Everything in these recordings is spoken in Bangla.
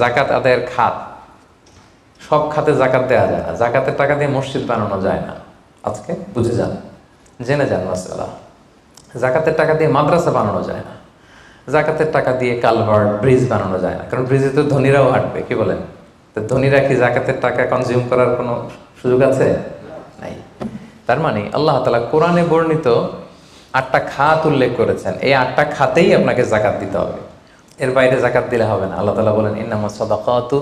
জাকাত আদায়ের খাত। সব খাতে জাকাত দেওয়া যায় না। জাকাতের টাকা দিয়ে মসজিদ বানানো যায় না। আজকে বুঝে যান, জেনে যান মাসালা জাকাতের টাকা দিয়ে মাদ্রাসা বানানো যায় না। জাকাতের টাকা দিয়ে কালভার্ট, ব্রিজ বানানো যায় না। কারণ ব্রিজে তো ধনীরাও হাঁটবে, কি বলেন? তো ধনীরা কি জাকাতের টাকা কনজিউম করার কোনো সুযোগ আছে? নাই। তার মানে আল্লাহ তালা কোরআনে বর্ণিত আটটা খাত উল্লেখ করেছেন। এই আটটা খাতেই আপনাকে জাকাত দিতে হবে। এর বাইরে জাকাত দিলে হবে না আল্লাহ তালা বলেন ইন্নামা সাদাকাতু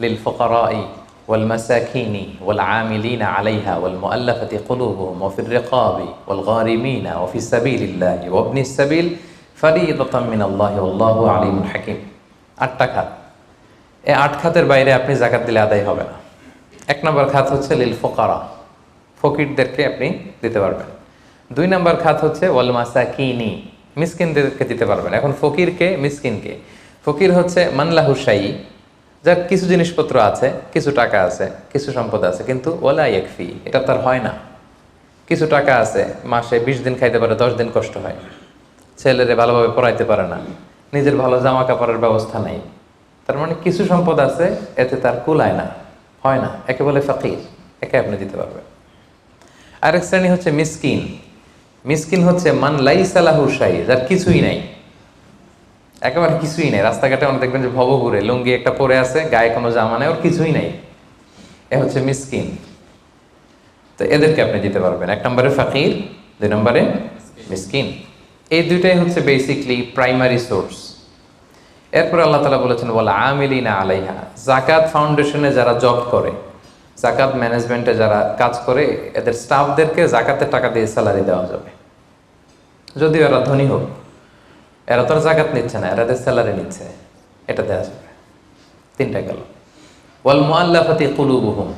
লিল ফুকারাই والمساكين والعاملين عليها والمؤلفة قلوبهم وفي الرقاب والغارمين وفي سبيل الله وابن السبيل فريضة من الله والله عليم حكيم আটটা খাত এই আট খাতের বাইরে আপনি জাকাত দিলে আদায় হবে না এক নম্বর খাত হচ্ছে লিল ফোকারা ফকিরদেরকে আপনি দিতে পারবেন দুই নম্বর খাত হচ্ছে ওয়াল মাসাকিনি মিসকিনদেরকে দিতে পারবেন। এখন ফকিরকে, মিসকিনকে। ফকির হচ্ছে মানলাহু শাহী যার কিছু জিনিসপত্র আছে, কিছু টাকা আছে, কিছু সম্পদ আছে, কিন্তু ওলা একফি এটা তার হয় না। কিছু টাকা আছে, মাসে বিশ দিন খাইতে পারে, দশ দিন কষ্ট হয়। ছেলেরে ভালোভাবে পড়াইতে পারে না। নিজের ভালো জামা কাপড়ের ব্যবস্থা নাই। তার মানে কিছু সম্পদ আছে, এতে তার কুলায় না, হয় না। একে বলে ফকির, একে আপনি দিতে পারবেন। আরেক শ্রেণি হচ্ছে মিসকিন। মিসকিন হচ্ছে মান লাই সালাহু শাহী যার কিছুই নাই। একেবারে কিছুই নাই। রাস্তাঘাটে অনেক দেখবেন যে ভব ঘুরে লুঙ্গি একটা পরে আছে, গায়ে কোনো জামা নেই, ওর কিছুই নাই। এ হচ্ছে মিসকিন। তো এদেরকে আপনি দিতে পারবেন। এক নম্বরে ফাকির, দুই নম্বরে মিসকিন। এই দুইটাই হচ্ছে বেসিকলি প্রাইমারি সোর্স এরপর আল্লাহ তালা বলেছেন বলে আমিলিনা আলাইহা। জাকাত ফাউন্ডেশনে যারা জব করে, জাকাত ম্যানেজমেন্টে যারা কাজ করে, এদের স্টাফদেরকে জাকাতের টাকা দিয়ে স্যালারি দেওয়া যাবে। যদিও এরা ধনী হোক, এরা তো আর জাকাত নিচ্ছে না, এরা স্যালারি নিচ্ছে, এটা দেওয়া যাবে। তিনটা গেল। ওয়াল মোয়াল্লাফাতি কুলুবুহুম,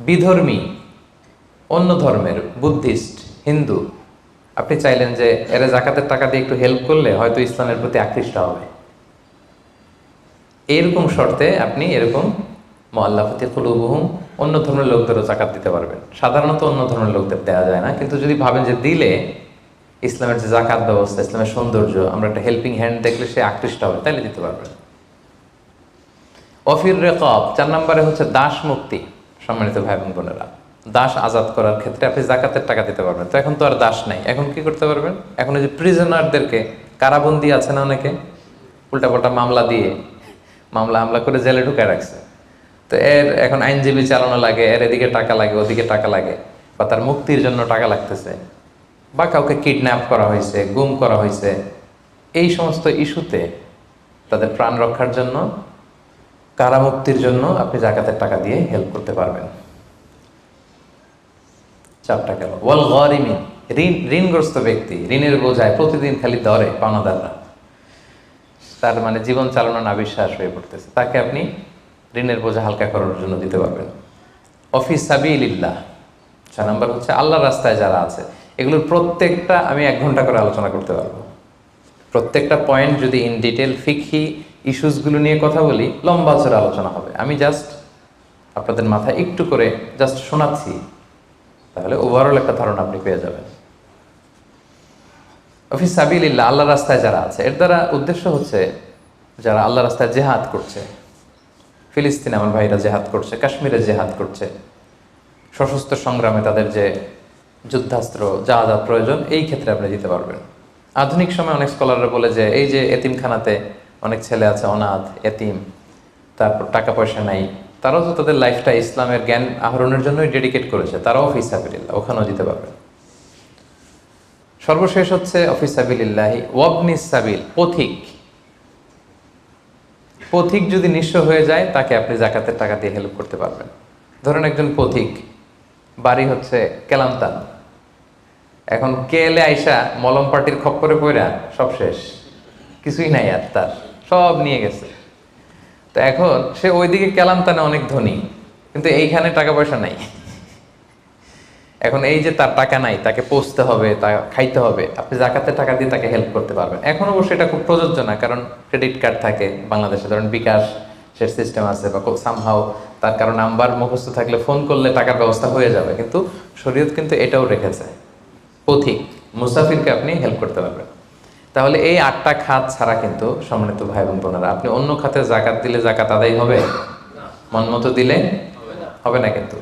বিধর্মী, অন্য ধর্মের বুদ্ধিস্ট, হিন্দু। আপনি চাইলেন যে এরা জাকাতের টাকা দিয়ে একটু হেল্প করলে হয়তো ইসলামের প্রতি আকৃষ্ট হবে। এরকম শর্তে আপনি এরকম মোয়াল্লাফাতি কুলুবুহুম, অন্য ধর্মের লোকদেরও জাকাত দিতে পারবেন। সাধারণত অন্য ধর্মের লোকদের দেওয়া যায় না, কিন্তু যদি ভাবেন যে দিলে ইসলামের যে জাকাত ব্যবস্থা, ইসলামের সৌন্দর্য, আমরা একটা হেল্পিং হ্যান্ড দেখলে সে আকৃষ্ট হবে তাহলে দিতে পারবেন। অফির রেকব, চার নম্বরে হচ্ছে দাস মুক্তি, সম্মানিত ভাই বোন বোনেরা। দাস আজাদ করার ক্ষেত্রে আপনি জাকাতের টাকা দিতে পারবেন। তো এখন তো আর দাস নাই, এখন কি করতে পারবেন? এখন ওই যে প্রিজনারদেরকে কারাবন্দি আছে না অনেকে? উল্টাপাল্টা মামলা দিয়ে, মামলা হামলা করে জেলে ঢুকে রাখছে। তো এর এখন আইনজীবী চালানো লাগে, এর এদিকে টাকা লাগে, ওদিকে টাকা লাগে, বা তার মুক্তির জন্য টাকা লাগতেছে। বা কাউকে কিডন্যাপ করা হয়েছে, গুম করা হয়েছে, এই সমস্ত ইস্যুতে তাদের প্রাণ রক্ষার জন্য, কারামুক্তির জন্য আপনি জাকাতের টাকা দিয়ে হেল্প করতে পারবেন। চারটা গেল। ওয়াল গরিমিন ঋণ, ঋণগ্রস্ত ব্যক্তি, ঋণের বোঝায় প্রতিদিন খালি দরে পাওনাদাররা। তার মানে জীবন চালানো না বিশ্বাস হয়ে পড়তেছে। তাকে আপনি ঋণের বোঝা হালকা করার জন্য দিতে পারবেন। অফিস সাবিলিল্লাহ, ছয় নম্বর হচ্ছে আল্লাহর রাস্তায় যারা আছে এগুলোর প্রত্যেকটা আমি এক ঘণ্টা করে আলোচনা করতে পারব। প্রত্যেকটা পয়েন্ট যদি ইন ডিটেল ফিকহি ইস্যুসগুলো নিয়ে কথা বলি, লম্বা চড়ে আলোচনা হবে। আমি জাস্ট আপনাদের মাথায় একটু করে জাস্ট শোনাচ্ছি, তাহলে ওভারঅল একটা ধারণা আপনি পেয়ে যাবেন। অফিস সাবিল্লাহ আল্লাহ রাস্তায় যারা আছে, এর দ্বারা উদ্দেশ্য হচ্ছে যারা আল্লাহ রাস্তায় জেহাদ করছে। ফিলিস্তিন আমার ভাইরা জেহাদ করছে, কাশ্মীরে জেহাদ করছে। সশস্ত্র সংগ্রামে তাদের যে যুদ্ধাস্ত্র, যা যা প্রয়োজন, এই ক্ষেত্রে আপনি দিতে পারবেন। আধুনিক সময় অনেক স্কলাররা বলে যে, এই যে এতিমখানাতে অনেক ছেলে আছে, অনাথ, এতিম, তারপর টাকা পয়সা নাই, তারাও তো তাদের লাইফটা ইসলামের জ্ঞান আহরণের জন্যই ডেডিকেট করেছে, তারাও অফিস সাবিল্লাহ ওখানেও দিতে পারবেন। সর্বশেষ হচ্ছে অফিস সাবিল্লাহি ওয়াবনিস সাবিল পথিক। পথিক যদি নিঃস্ব হয়ে যায়, তাকে আপনি জাকাতের টাকা দিয়ে হেল্প করতে পারবেন। ধরেন একজন পথিক, বাড়ি হচ্ছে কেলামতান। এখন কে এলে আইসা মলম পার্টির খপ্পরে পড়া সব শেষ? কিছুই নাই আর তার। সব নিয়ে গেছে। তো এখন সে ওইদিকে কেলামতানে অনেক ধনী, কিন্তু এইখানে টাকা পয়সা নাই। এখন এই যে তার টাকা নাই, তাকে পৌঁছতে হবে, তা খাইতে হবে, আপনি জাকাতের টাকা দিয়ে তাকে হেল্প করতে পারবেন। এখন অবশ্য এটা খুব প্রযোজ্য না, কারণ ক্রেডিট কার্ড থাকে, বাংলাদেশে ধরেন বিকাশ সে সিস্টেম আছে বা খুব সামহাও তার কারণ নাম্বার মুখস্থ থাকলে ফোন করলে টাকার ব্যবস্থা হয়ে যাবে। কিন্তু শরীয়ত কিন্তু এটাও রেখেছে। পথিক মুসাফিরকে আপনি হেল্প করতে পারবেন। তাহলে এই আটটা খাত ছাড়া কিন্তু সম্মানিত ভাই বোন বোনেরা আপনি অন্য খাতে জাকাত দিলে জাকাত আদায় হবে? মন মতো দিলে হবে না কিন্তু।